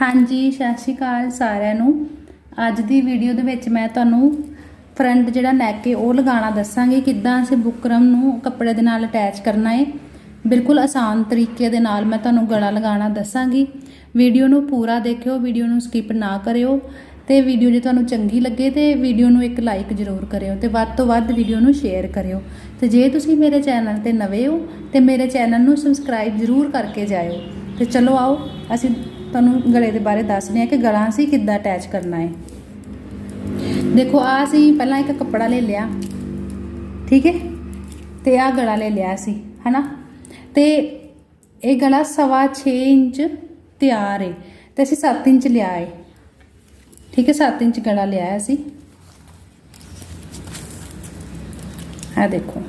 ਹਾਂਜੀ, ਸਤਿ ਸ਼੍ਰੀ ਅਕਾਲ ਸਾਰਿਆਂ ਨੂੰ। ਅੱਜ ਦੀ ਵੀਡੀਓ ਦੇ ਵਿੱਚ ਮੈਂ ਤੁਹਾਨੂੰ ਫਰੰਟ ਜਿਹੜਾ ਨੈਕ ਹੈ ਉਹ ਲਗਾਉਣਾ ਦੱਸਾਂਗੀ, ਕਿੱਦਾਂ ਅਸੀਂ ਬੁਕਰਮ ਨੂੰ ਕੱਪੜੇ ਦੇ ਨਾਲ ਅਟੈਚ ਕਰਨਾ ਹੈ ਬਿਲਕੁਲ ਆਸਾਨ ਤਰੀਕੇ ਦੇ ਨਾਲ ਮੈਂ ਤੁਹਾਨੂੰ ਗਲਾ ਲਗਾਉਣਾ ਦੱਸਾਂਗੀ। ਵੀਡੀਓ ਨੂੰ ਪੂਰਾ ਦੇਖਿਓ ਵੀਡੀਓ ਨੂੰ ਸਕਿਪ ਨਾ ਕਰਿਓ ਤੇ ਵੀਡੀਓ ਜੇ ਤੁਹਾਨੂੰ ਚੰਗੀ ਲੱਗੇ ਤੇ ਵੀਡੀਓ ਨੂੰ ਇੱਕ ਲਾਈਕ ਜ਼ਰੂਰ ਕਰਿਓ ਤੇ ਵੱਧ ਤੋਂ ਵੱਧ ਵੀਡੀਓ ਨੂੰ ਸ਼ੇਅਰ ਕਰਿਓ। ਤੇ ਜੇ ਤੁਸੀਂ ਮੇਰੇ ਚੈਨਲ ਤੇ ਨਵੇਂ ਹੋ ਤੇ ਮੇਰੇ ਚੈਨਲ ਨੂੰ ਸਬਸਕ੍ਰਾਈਬ ਜ਼ਰੂਰ ਕਰਕੇ ਜਾਇਓ। ਤੇ ਚਲੋ ਆਓ, ਅਸੀਂ ਤੁਹਾਨੂੰ ਗਲੇ ਦੇ ਬਾਰੇ ਦੱਸਦੇ ਹਾਂ ਕਿ ਗਲਾ ਅਸੀਂ ਕਿੱਦਾਂ ਅਟੈਚ ਕਰਨਾ ਹੈ। ਦੇਖੋ ਆ ਅਸੀਂ ਪਹਿਲਾਂ ਇੱਕ ਕੱਪੜਾ ਲੈ ਲਿਆ। ਠੀਕ ਹੈ? ਤੇ ਆ ਗਲਾ ਲੈ ਲਿਆ ਸੀ ਹਨਾ? ਤੇ ਇਹ ਗਲਾ ਸਵਾ 6 ਇੰਚ ਤਿਆਰ ਹੈ ਤੇ ਅਸੀਂ 7 ਇੰਚ ਲਿਆ ਹੈ। ਠੀਕ ਹੈ? 7 ਇੰਚ ਗਲਾ ਲਿਆ ਹੈ ਅਸੀਂ। ਆ ਦੇਖੋ।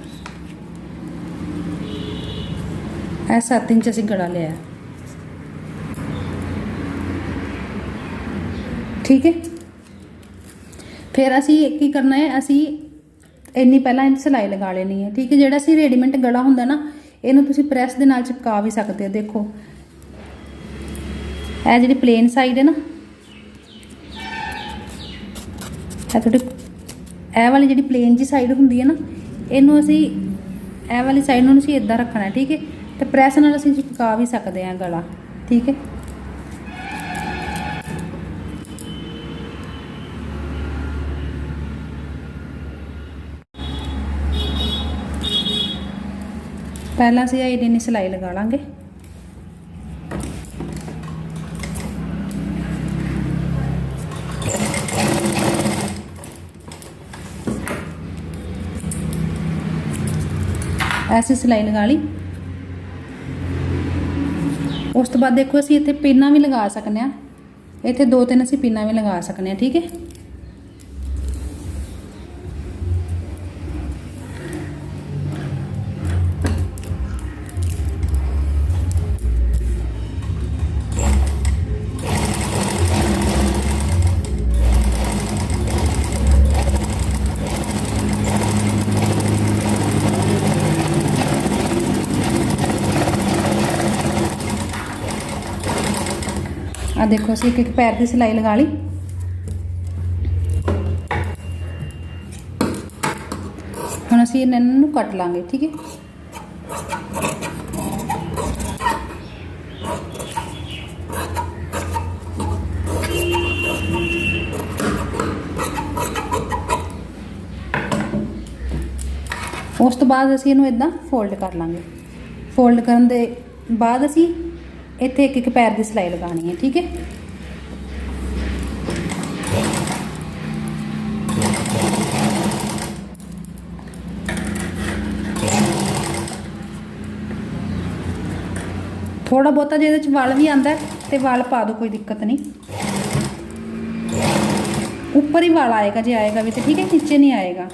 ਇਹ 7 ਇੰਚ ਅਸੀਂ ਗਲਾ ਲਿਆ ਠੀਕ ਹੈ? ਫਿਰ ਅਸੀਂ ਕੀ ਕਰਨਾ ਹੈ, ਅਸੀਂ ਇੰਨੀ ਪਹਿਲਾਂ ਇਹਦੀ ਸਿਲਾਈ ਲਗਾ ਲੈਣੀ ਹੈ, ਠੀਕ ਹੈ? ਜਿਹੜਾ ਅਸੀਂ ਰੈਡੀਮੇਡ ਗਲਾ ਹੁੰਦਾ ਨਾ, ਇਹਨੂੰ ਤੁਸੀਂ ਪ੍ਰੈਸ ਦੇ ਨਾਲ ਚਿਪਕਾ ਵੀ ਸਕਦੇ ਹੋ, ਦੇਖੋ। ਇਹ ਜਿਹੜੀ ਪਲੇਨ ਸਾਈਡ ਹੈ ਨਾ, ਇਹ ਤੁਹਾਡੀ, ਇਹ ਵਾਲੀ ਜਿਹੜੀ ਪਲੇਨ ਜੀ ਸਾਈਡ ਹੁੰਦੀ ਹੈ ਨਾ, ਇਹਨੂੰ ਅਸੀਂ, ਇਹ ਵਾਲੀ ਸਾਈਡ ਨੂੰ ਅਸੀਂ ਇਦਾਂ ਰੱਖਣਾ ਠੀਕ ਹੈ? ਤੇ ਪ੍ਰੈਸ ਨਾਲ ਅਸੀਂ ਚਿਪਕਾ ਵੀ ਸਕਦੇ ਹਾਂ ਗਲਾ, ਠੀਕ ਹੈ? ਪਹਿਲਾਂ ਅਸੀਂ ਇਹ ਇੰਨੀ ਸਿਲਾਈ ਲਗਾ ਲਾਂਗੇ। ਐਸੀ ਸਿਲਾਈ ਲਗਾ ਲਈ। ਉਸ ਤੋਂ ਬਾਅਦ ਦੇਖੋ ਅਸੀਂ ਇੱਥੇ ਪਿੰਨਾਂ ਵੀ ਲਗਾ ਸਕਨੇ ਆ। ਇੱਥੇ ਦੋ ਤਿੰਨ ਅਸੀਂ ਪਿੰਨਾਂ ਵੀ ਲਗਾ ਸਕਨੇ ਆ, ਠੀਕ ਹੈ? ਆ ਦੇਖੋ ਅਸੀਂ ਇੱਕ ਇੱਕ ਪੈਰ ਦੀ ਸਿਲਾਈ ਲਗਾ ਲਈ। ਹੁਣ ਅਸੀਂ ਇਹਨਾਂ ਨੂੰ ਕੱਟ ਲਾਂਗੇ, ਠੀਕ ਹੈ? ਉਸ ਤੋਂ ਬਾਅਦ ਅਸੀਂ ਇਹਨੂੰ ਇਦਾਂ ਫੋਲਡ ਕਰ ਲਾਂਗੇ। ਫੋਲਡ ਕਰਨ ਦੇ ਬਾਅਦ ਅਸੀਂ ਇੱਥੇ ਇੱਕ ਇੱਕ ਪੈਰ ਦੀ ਸਿਲਾਈ ਲਗਾਣੀ ਹੈ, ਠੀਕ ਹੈ? ਥੋੜਾ ਬਹੁਤਾ ਜੇ ਇਹਦੇ ਚ ਵਲ ਵੀ ਆਂਦਾ ਤੇ ਵਲ ਪਾ ਦਿਓ, ਕੋਈ ਦਿੱਕਤ ਨਹੀਂ। ਉੱਪਰ ਹੀ ਵਾਲ ਆਏਗਾ, ਜੇ ਆਏਗਾ ਵੀ ਤੇ ਠੀਕ ਹੈ, ਨੀਚੇ ਨਹੀਂ ਆਏਗਾ।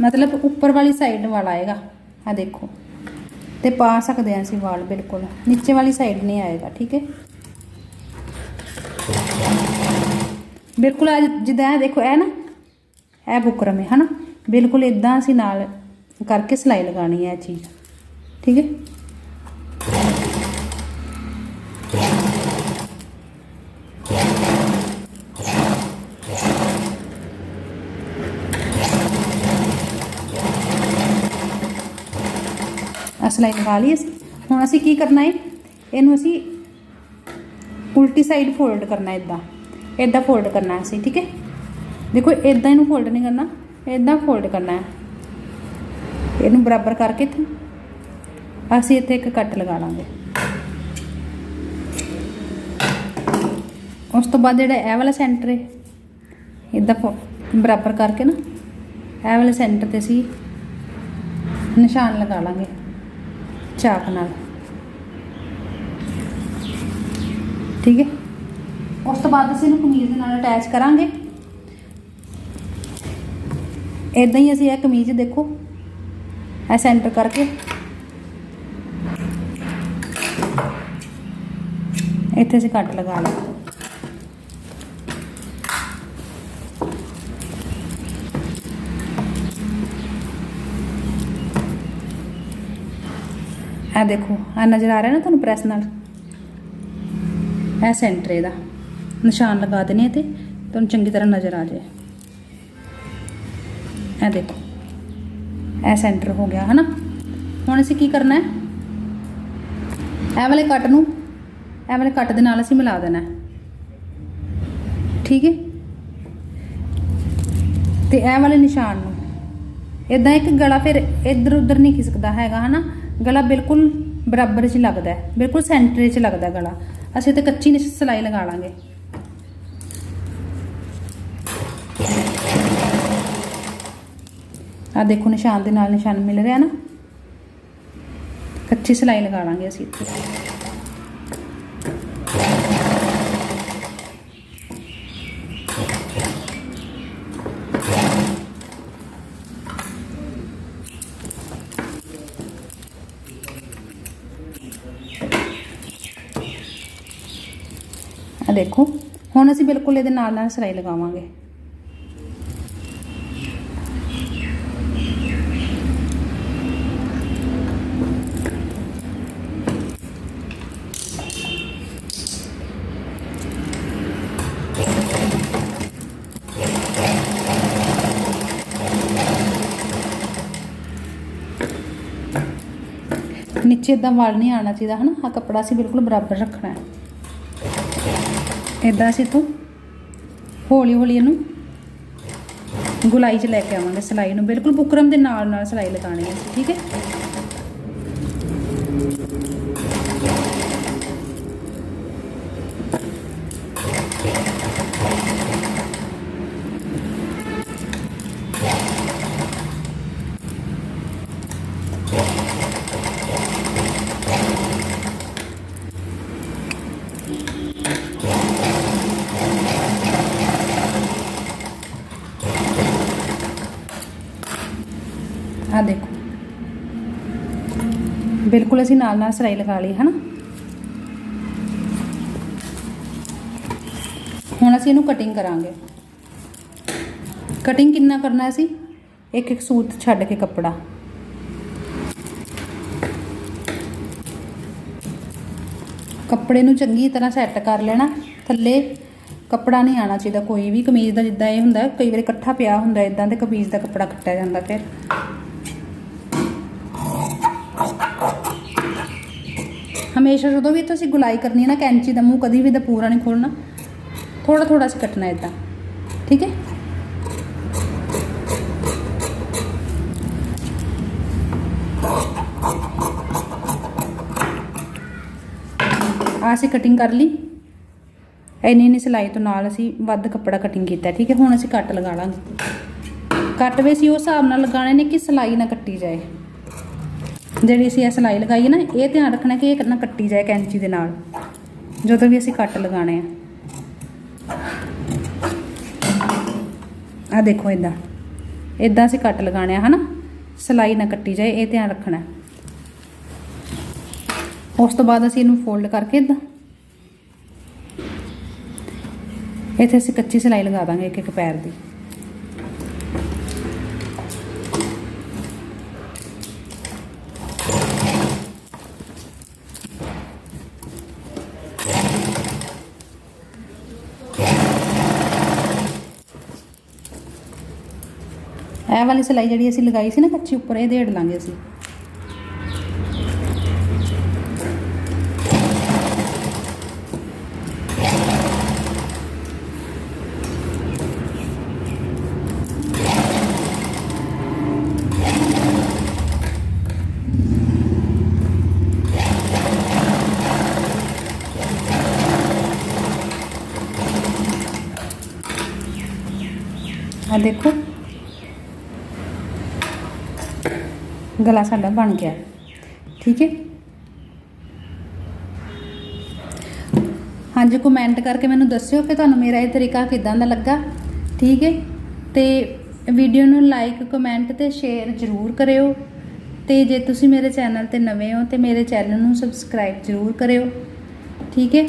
ਮਤਲਬ ਉੱਪਰ ਵਾਲੀ ਸਾਈਡ ਵਾਲ ਆਏਗਾ। ਆ ਦੇਖੋ। ਤੇ ਪਾ ਸਕਦੇ ਹਾਂ ਅਸੀਂ ਵਾਲ, ਬਿਲਕੁਲ। ਨੀਚੇ ਵਾਲੀ ਸਾਈਡ ਨਹੀਂ ਆਏਗਾ, ਠੀਕ ਹੈ? ਬਿਲਕੁਲ ਅੱਜ ਜਿੱਦਾਂ ਇਹ ਦੇਖੋ, ਇਹ ਨਾ, ਇਹ ਬੁਕਰਮ ਹੈ ਹਨਾ? ਬਿਲਕੁਲ ਇਦਾਂ ਅਸੀਂ ਨਾਲ ਕਰਕੇ ਸਿਲਾਈ ਲਗਾਣੀ ਹੈ ਇਹ ਚੀਜ਼, ਠੀਕ ਹੈ? ਸਿਲਾਈ ਲਗਾ ਲਈ ਅਸੀਂ। ਹੁਣ ਅਸੀਂ ਕੀ ਕਰਨਾ ਹੈ ਇਹਨੂੰ ਅਸੀਂ ਉਲਟੀ ਸਾਈਡ ਫੋਲਡ ਕਰਨਾ ਇਦਾਂ ਇਦਾਂ ਫੋਲਡ ਕਰਨਾ ਅਸੀਂ, ਠੀਕ ਹੈ ਦੇਖੋ ਇਦਾਂ ਇਹਨੂੰ ਫੋਲਡ ਨਹੀਂ ਕਰਨਾ ਇਦਾਂ ਫੋਲਡ ਕਰਨਾ ਹੈ। ਇਹਨੂੰ ਬਰਾਬਰ ਕਰਕੇ ਇੱਥੇ, ਅਸੀਂ ਇੱਥੇ ਇੱਕ ਕੱਟ ਲਗਾ ਲਾਂਗੇ। ਉਸ ਤੋਂ ਬਾਅਦ ਜਿਹੜਾ ਇਹ ਵਾਲਾ ਸੈਂਟਰ ਹੈ ਇਦਾਂ ਬਰਾਬਰ ਕਰਕੇ ਨਾ, ਇਹ ਵਾਲੇ ਸੈਂਟਰ ਤੇ ਅਸੀਂ ਨਿਸ਼ਾਨ ਲਗਾ ਲਾਂਗੇ। ਚਾਕ ਨਾਲ। ਠੀਕ ਹੈ? ਉਸ ਤੋਂ ਬਾਅਦ ਅਸੀਂ ਇਹਨੂੰ ਕਮੀਜ਼ ਦੇ ਨਾਲ ਅਟੈਚ ਕਰਾਂਗੇ। ਇਦਾਂ ਹੀ ਅਸੀਂ ਇਹ ਕਮੀਜ਼ ਦੇਖੋ, ਇਹ ਸੈਂਟਰ ਕਰਕੇ। ਇੱਥੇ ਅਸੀਂ ਕੱਟ ਲਗਾ ਲਓ ਇਹ ਦੇਖੋ, ਆ ਨਜ਼ਰ ਆ ਰਿਹਾ ਨਾ ਤੁਹਾਨੂੰ ਪ੍ਰੈਸ ਨਾਲ? ਇਹ ਸੈਂਟਰ ਇਹਦਾ। ਨਿਸ਼ਾਨ ਲਗਾ ਦੇਣੇ ਤੇ ਤੁਹਾਨੂੰ ਚੰਗੀ ਤਰ੍ਹਾਂ ਨਜ਼ਰ ਆ ਜਾਏ। ਇਹ ਦੇਖੋ, ਇਹ ਸੈਂਟਰ ਹੋ ਗਿਆ, ਹਨਾ? ਹੁਣ ਅਸੀਂ ਕੀ ਕਰਨਾ ਹੈ? ਇਹ ਵਾਲੇ ਕੱਟ ਨੂੰ, ਇਹ ਵਾਲੇ ਕੱਟ ਦੇ ਨਾਲ ਅਸੀਂ ਮਿਲਾ ਦੇਣਾ ਠੀਕ ਹੈ? ਤੇ ਇਹ ਵਾਲੇ ਨਿਸ਼ਾਨ ਨੂੰ। ਇਦਾਂ ਇੱਕ ਗਲਾ ਫਿਰ ਇੱਧਰ ਉੱਧਰ ਨਹੀਂ ਖਿਸਕਦਾ ਹੈਗਾ, ਹਨਾ? ਗਲਾ ਬਿਲਕੁਲ ਬਰਾਬਰ 'ਚ ਲੱਗਦਾ ਹੈ, ਬਿਲਕੁਲ ਸੈਂਟਰ 'ਚ ਲੱਗਦਾ ਗਲਾ। ਅਸੀਂ ਤੇ ਕੱਚੀ ਨਿਸ਼ ਸਲਾਈ ਲਗਾ ਲਾਂਗੇ। ਆ ਦੇਖੋ ਨਿਸ਼ਾਨ ਦੇ ਨਾਲ ਨਿਸ਼ਾਨ ਮਿਲ ਰਿਹਾ ਨਾ। ਕੱਚੀ ਸਲਾਈ ਲਗਾ ਲਾਂਗੇ ਅਸੀਂ। ਇੱਥੇ ਆ ਦੇਖੋ, ਹੁਣ ਅਸੀਂ ਬਿਲਕੁਲ ਇਹਦੇ ਨਾਲ ਨਾਲ ਸਿਲਾਈ ਲਗਾਵਾਂਗੇ। ਨੀਚੇ ਇਦਾਂ ਵਲ ਨਹੀਂ ਆਉਣਾ ਚਾਹੀਦਾ, ਹਨਾ? ਆ ਕੱਪੜਾ ਅਸੀਂ ਬਿਲਕੁਲ ਬਰਾਬਰ ਰੱਖਣਾ ਹੈ। ਇਦਾਂ ਅਸੀਂ ਤੋਂ ਹੌਲੀ ਹੌਲੀ ਇਹਨੂੰ ਗੁਲਾਈ 'ਚ ਲੈ ਕੇ ਆਵਾਂਗੇ ਸਲਾਈ ਨੂੰ, ਬਿਲਕੁਲ ਬੁਕਰਮ ਦੇ ਨਾਲ ਨਾਲ ਸਲਾਈ ਲਗਾਣੀ ਹੈ ਅਸੀਂ, ਠੀਕ ਹੈ? ਆ ਦੇਖੋ। ਬਿਲਕੁਲ ਅਸੀਂ ਨਾਲ ਨਾਲ ਸਲਾਈ ਲਗਾ ਲਈ, ਹਨਾ? ਹੁਣ ਅਸੀਂ ਇਹਨੂੰ ਕਟਿੰਗ ਕਰਾਂਗੇ। ਕਟਿੰਗ ਕਿੰਨਾ ਕਰਨਾ ਅਸੀਂ? ਇੱਕ ਇੱਕ ਸੂਤ ਛੱਡ ਕੇ ਕੱਪੜਾ। ਕੱਪੜੇ ਨੂੰ ਚੰਗੀ ਤਰ੍ਹਾਂ ਸੈੱਟ ਕਰ ਲੈਣਾ। ਥੱਲੇ ਕੱਪੜਾ ਨਹੀਂ ਆਣਾ ਚਾਹੀਦਾ ਕੋਈ ਵੀ। ਕਮੀਜ਼ ਦਾ ਜਿੱਦਾਂ ਇਹ ਹੁੰਦਾ, ਕਈ ਵਾਰੀ ਇਕੱਠਾ ਪਿਆ ਹੁੰਦਾ ਇਦਾਂ ਤੇ ਕਮੀਜ਼ ਦਾ ਕੱਪੜਾ ਕੱਟਿਆ ਜਾਂਦਾ ਫਿਰ। ਹਮੇਸ਼ਾ ਜਦੋਂ ਵੀ ਤੁਸੀਂ ਗੁਲਾਈ ਕਰਨੀ ਹੈ ਨਾ, ਕੈਂਚੀ ਦਾ ਮੂੰਹ ਕਦੀ ਵੀ ਦਾ ਪੂਰਾ ਨਹੀਂ ਖੋਲਣਾ ਥੋੜਾ ਥੋੜਾ ਸੇ ਕੱਟਣਾ ਇਦਾਂ ਠੀਕ ਹੈ? ਆ ਅਸੀਂ ਕਟਿੰਗ ਕਰ ਲਈ। ਇੰਨੀ ਇੰਨੀ ਸਿਲਾਈ ਤੋਂ ਨਾਲ ਅਸੀਂ ਵੱਧ ਕੱਪੜਾ ਕਟਿੰਗ ਕੀਤਾ, ਠੀਕ ਹੈ? ਹੁਣ ਅਸੀਂ ਕੱਟ ਲਗਾ ਲਾਂਗੇ। ਕੱਟ ਵੀ ਅਸੀਂ ਉਸ ਹਿਸਾਬ ਨਾਲ ਲਗਾਣੇ ਨੇ ਕਿ ਸਿਲਾਈ ਨਾ ਕੱਟੀ ਜਾਏ। ਜਿਹੜੀ ਅਸੀਂ ਇਹ ਸਿਲਾਈ ਲਗਾਈ ਹੈ ਨਾ, ਇਹ ਧਿਆਨ ਰੱਖਣਾ ਕਿ ਇਹ ਨਾ ਕੱਟੀ ਜਾਏ ਕੈਂਚੀ ਦੇ ਨਾਲ, ਜਦੋਂ ਵੀ ਅਸੀਂ ਕੱਟ ਲਗਾਣੇ ਆ। ਆ ਦੇਖੋ ਇਦਾਂ ਇਦਾਂ ਅਸੀਂ ਕੱਟ ਲਗਾਣੇ ਆ, ਹਨਾ? ਸਿਲਾਈ ਨਾ ਕੱਟੀ ਜਾਏ, ਇਹ ਧਿਆਨ ਰੱਖਣਾ। ਉਸ ਤੋਂ ਬਾਅਦ ਅਸੀਂ ਇਹਨੂੰ ਫੋਲਡ ਕਰਕੇ ਇਦਾਂ ਇੱਥੇ ਅਸੀਂ ਕੱਚੀ ਸਿਲਾਈ ਲਗਾ ਦਾਂਗੇ ਇੱਕ ਇੱਕ ਪੈਰ ਦੀ। ਇਹ ਵਾਲੀ ਸਿਲਾਈ ਜਿਹੜੀ ਅਸੀਂ ਲਗਾਈ ਸੀ ਨਾ ਕੱਚੀ ਉੱਪਰ, ਇਹ ਦੇੜ ਲਾਂਗੇ ਅਸੀਂ। ਆ ਦੇਖੋ ਗਲਾ ਸਾਡਾ ਬਣ ਗਿਆ। ਠੀਕ ਹੈ? ਹਾਂਜੀ ਕਮੈਂਟ ਕਰਕੇ ਮੈਨੂੰ ਦੱਸਿਓ ਕਿ ਤੁਹਾਨੂੰ ਮੇਰਾ ਇਹ ਤਰੀਕਾ ਕਿਦਾਂ ਦਾ ਲੱਗਾ। ਠੀਕ ਹੈ? ਤੇ ਵੀਡੀਓ ਨੂੰ ਲਾਈਕ ਕਮੈਂਟ ਤੇ ਸ਼ੇਅਰ ਜ਼ਰੂਰ ਕਰਿਓ। ਤੇ ਜੇ ਤੁਸੀਂ ਮੇਰੇ ਚੈਨਲ ਤੇ ਨਵੇਂ ਹੋ ਤੇ ਮੇਰੇ ਚੈਨਲ ਨੂੰ ਸਬਸਕ੍ਰਾਈਬ ਜ਼ਰੂਰ ਕਰਿਓ। ਠੀਕ ਹੈ?